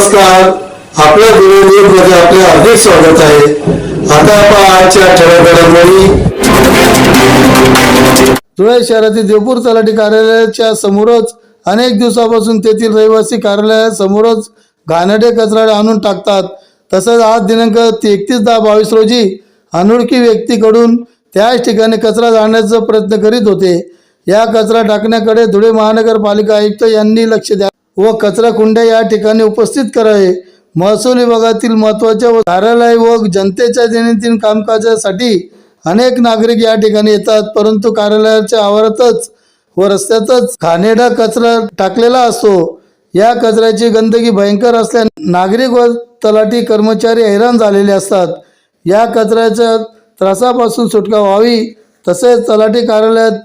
नमस्कार. आपल्या न्यूजमध्ये आपले हार्दिक स्वागत आहे. आता आपण आजच्या ठळक घडामोडी धुळे शहरातील देवपूर तलाठी कार्यालयाच्या समोरच अनेक दिवसापासून तेथील रहिवासी कार्यालयासमोरच घाणडे कचरा आणून टाकतात. तसंच आज दिनांक एकतीस दहा बावीस रोजी अनोळखी व्यक्तीकडून त्याच ठिकाणी कचरा जाण्याचा प्रयत्न करीत होते. या कचरा टाकण्याकडे धुळे महानगरपालिका आयुक्त यांनी लक्ष द्या व कचरा कुंड्या या ठिकाणी उपस्थित करावे. महसूल विभागातील महत्त्वाच्या व कार्यालय व जनतेच्या दैनंदिन कामकाजासाठी अनेक नागरिक या ठिकाणी येतात परंतु कार्यालयाच्या आवारातच व रस्त्यातच खानेडा कचरा टाकलेला असतो. या कचऱ्याची गंदगी भयंकर असल्याने नागरिक व तलाठी कर्मचारी हैराण झालेले असतात. या कचऱ्याच्या त्रासापासून सुटका व्हावी तसेच तलाठी कार्यालयात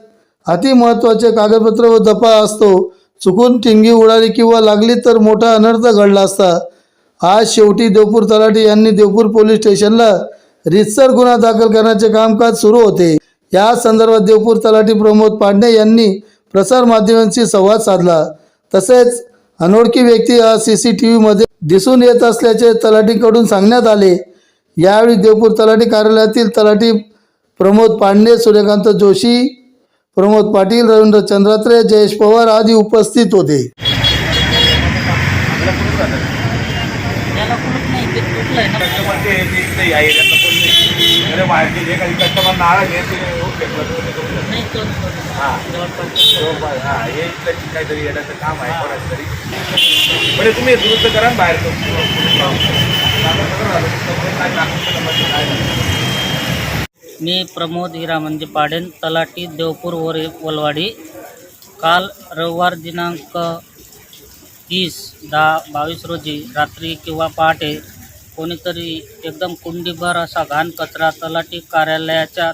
अति महत्त्वाचे कागदपत्र व दफा असतो. चुकून टिंगी उडाली किंवा लागली तर मोठा अनर्थ घडला असता. आज शेवटी देवपूर तलाठी यांनी देवपूर पोलीस स्टेशनला रितसर गुन्हा दाखल करण्याचे कामकाज सुरू होते. या संदर्भात देवपूर तलाठी प्रमोद पांडे यांनी प्रसार माध्यमांशी संवाद साधला. तसेच अनोळखी व्यक्ती हा सी सी टी व्हीमध्ये दिसून येत असल्याचे तलाठीकडून सांगण्यात आले. यावेळी देवपूर तलाठी कार्यालयातील तलाठी प्रमोद पांडे सूर्यकांत जोशी प्रमोद पाटील रवींद्र चंद्रात्रे जयेश पवार आदी उपस्थित होते काही हा. काहीतरी काम आहे तरी तुम्ही दुरुस्त करा बाहेर मी प्रमोद हिरामंजी म्हणजे पाडेन तलाटी देवपूर वर वलवाडी. काल रविवार दिनांक तीस दहा बावीस रोजी रात्री किंवा पहाटे कोणीतरी एकदम कुंडीभर असा घाण कचरा तलाठी कार्यालयाच्या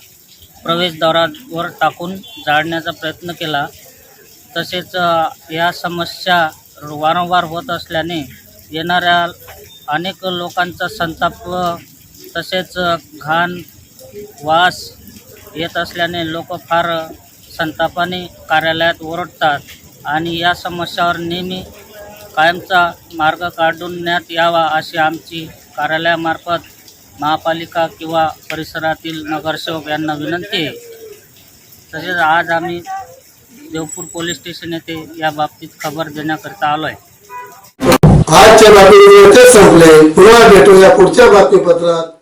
प्रवेशद्वारावर टाकून जाळण्याचा प्रयत्न केला. तसेच या समस्या वारंवार होत असल्याने येणाऱ्या अनेक लोकांचा संताप तसेच घाण वास येत असल्याने लोक फार संतापाने कार्यालयात ओरडतात आणि या समस्यावर नेहमी कायमचा मार्ग काढण्यात यावा अशी आमची कार्यालयामार्फत महापालिका किंवा परिसरातील नगरसेवक यांना विनंती आहे. तसेच आज आम्ही देवपूर पोलीस स्टेशन येथे या बाबतीत खबर देण्याकरिता आलो आहे आजच्या बातमीपत्र संपले. पुन्हा भेटूया पुढच्या बातमीपत्रात.